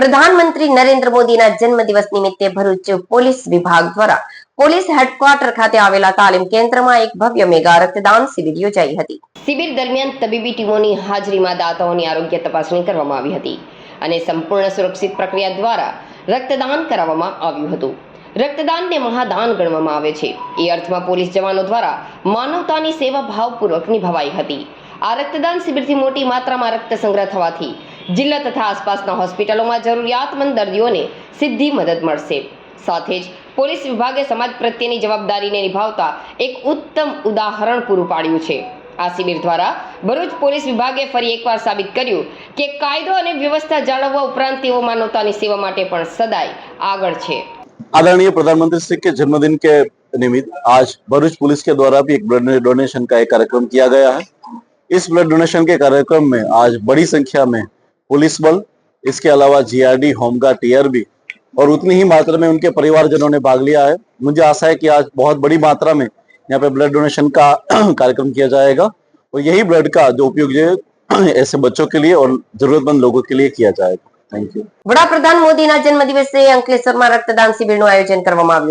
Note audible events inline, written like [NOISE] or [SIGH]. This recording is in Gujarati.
પ્રધાનમંત્રી નરેન્દ્ર મોદીના જન્મદિવસ નિમિત્તે ભરૂચ પોલીસ વિભાગ દ્વારા પોલીસ હેડક્વાર્ટર ખાતે આવેલા તાલીમ કેન્દ્રમાં એક ભવ્ય મેગા રક્તદાન શિબિર યોજાઈ હતી. શિબિર દરમિયાન તબીબી ટીમોની હાજરીમાં દાતાઓની આરોગ્ય તપાસણી કરવામાં આવી હતી અને સંપૂર્ણ સુરક્ષિત પ્રક્રિયા દ્વારા રક્તદાન કરાવવામાં આવ્યું હતું. રક્તદાનને મહાદાન ગણવામાં આવે છે. એ અર્થમાં પોલીસ જવાનો દ્વારા માનવતાની સેવા ભાવપૂર્વક નિભાવાઈ હતી. આ રક્તદાન શિબિરથી મોટી માત્રામાં રક્ત સંગ્રહ થવાથી જિલ્લા તથા આસપાસના હોસ્પિટલોમાં જરૂરિયાતમંદ દર્દીઓને સીધી મદદ મળશે સાથે જ પોલીસ વિભાગે સમાજ પ્રત્યેની જવાબદારીને નિભાવતા એક ઉત્તમ ઉદાહરણ પૂરું પાડ્યું છે આ શિબિર દ્વારા ભરૂચ પોલીસ વિભાગે ફરી એકવાર સાબિત કર્યું કે કાયદો અને વ્યવસ્થા જાળવવા ઉપરાંત તેઓ માનવતાની સેવા માટે પણ સદાય આગળ છે आदरणीय प्रधानमंत्री श्री के जन्मदिन के निमित्त आज भरूच पुलिस के द्वारा भी एक ब्लड डोनेशन का एक कार्यक्रम किया गया है इस ब्लड डोनेशन के कार्यक्रम में आज बड़ी संख्या में पुलिस बल इसके अलावा जीआरडी होमगार्ड टीआरबी और उतनी ही मात्रा में उनके परिवारजनों ने भाग लिया है मुझे आशा है कि आज बहुत बड़ी मात्रा में यहाँ पे ब्लड डोनेशन का [CLEARS THROAT] कार्यक्रम किया जाएगा और यही ब्लड का जो उपयोग जो है [CLEARS THROAT] ऐसे बच्चों के लिए और जरूरतमंद लोगों के लिए किया जाएगा थैंक यू વડાપ્રધાન મોદીના જન્મદિવસે અંકલેશ્વરમાં રક્તદાન શિબિરનું આયોજન કરવામાં આવ્યું